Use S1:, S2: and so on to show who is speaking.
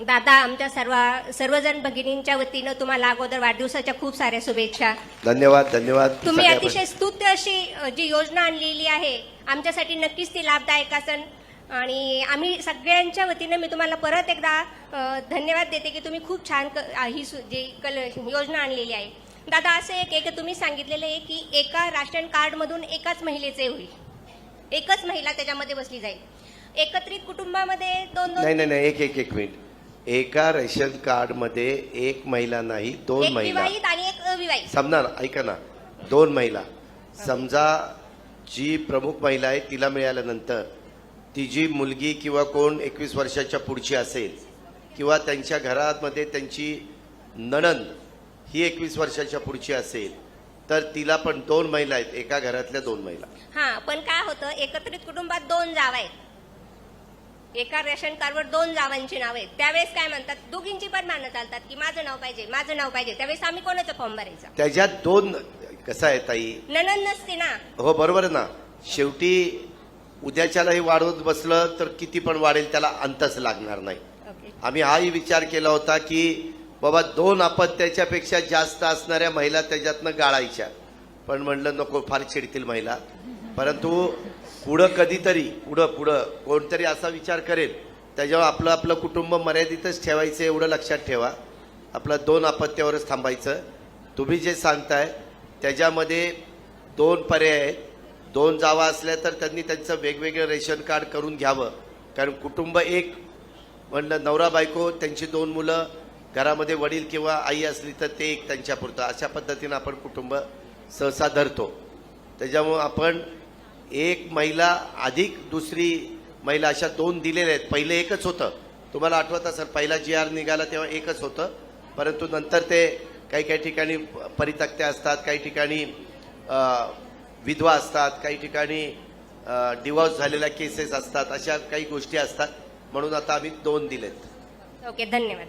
S1: दादा आमच्या सर्व सर्वजण भगिनींच्या वतीनं तुम्हाला अगोदर वाढदिवसाच्या खूप साऱ्या शुभेच्छा.
S2: धन्यवाद धन्यवाद.
S1: तुम्ही
S2: सगळ्या
S1: अतिशय स्तुत्य अशी जी योजना आणलेली आहे आमच्यासाठी नक्कीच ती लाभदायक असेल आणि आम्ही सगळ्यांच्या वतीनं मी तुम्हाला परत एकदा अ, धन्यवाद देते की तुम्ही खूप छान क- ही सु- जी कल योजना आणलेली आहे. दादा असं एक एक तुम्ही सांगितलेलं आहे की एका राशन कार्डमधून एकाच महिलेचे होईल. एकच महिला त्याच्यामध्ये बसली जाईल. एकत्रित कुटुंबामध्ये दोन
S2: नाही
S1: दोन
S2: नाही नाही एक एक एक मिनिट. एका रेशन कार्डमध्ये एक महिला नाही दोन
S1: एक
S2: महिला.
S1: विवाहित आणि एक अविवाहित.
S2: समजा ऐका ना. दोन महिला. समजा जी प्रमुख महिला आहे तिला मिळाल्यानंतर तिची मुलगी किंवा कोण एकवीस वर्षाच्या पुढची असेल किंवा त्यांच्या घरामध्ये त्यांची नणंद ही एकवीस वर्षाच्या पुढची असेल तर तिला पण दोन महिला आहेत. एका घरातल्या दोन महिला.
S1: हा पण काय होतं एकत्रित कुटुंबात दोन जावा आहेत. एका रेशन कार्डवर दोन जावांची नाव. आहेत त्यावेळेस काय म्हणतात दोघींची पण मानं चालतात की माझं नाव पाहिजे माझं नाव पाहिजे. त्यावेळेस आम्ही कोणाचं फॉर्म भरायचा?
S2: त्याच्यात दोन कसं आहे ताई?
S1: ननन नसते ना.
S2: हो बरोबर आहे ना. शेवटी उद्याच्यालाही वाढवत बसलं तर किती पण वाढेल त्याला अंतच लागणार नाही.
S1: ओके.
S2: आम्ही हाही विचार केला होता की बाबा दोन अपत्याच्या पेक्षा जास्त असणाऱ्या महिला त्याच्यातनं गाळायच्या. पण म्हणलं नको फार चिडतील महिला. परंतु पुढं कधीतरी पुढं पुढं कोणतरी असा विचार करेल त्याच्यावर आपलं आपलं कुटुंब मर्यादितच ठेवायचं एवढं लक्षात ठेवा. आपलं दोन अपत्यावरच थांबायचं. तुम्ही जे सांगताय त्याच्यामध्ये दोन पर्याय आहेत. दोन जावा असल्या तर त्यांनी त्यांचं वेगवेगळं रेशन कार्ड करून घ्यावं. कारण कुटुंब एक म्हणलं नवरा बायको त्यांची दोन मुलं घरामध्ये वडील किंवा आई असली तर ते एक त्यांच्यापुरतं. अशा पद्धतीनं आपण कुटुंब सहसा धरतो. त्याच्यामुळं आपण एक महिला अधिक दुसरी महिला अशा दोन दिलेल्या आहेत. पहिले एकच होतं. तुम्हाला आठवत असेल पहिला जी आर निघाला तेव्हा एकच होतं. परंतु नंतर ते काही काही ठिकाणी परितक्त्या असतात काही ठिकाणी विधवा असतात काही ठिकाणी डिवॉर्स झालेल्या केसेस असतात अशा काही गोष्टी असतात. म्हणून आता आम्ही दोन दिलेत.
S1: ओके धन्यवाद.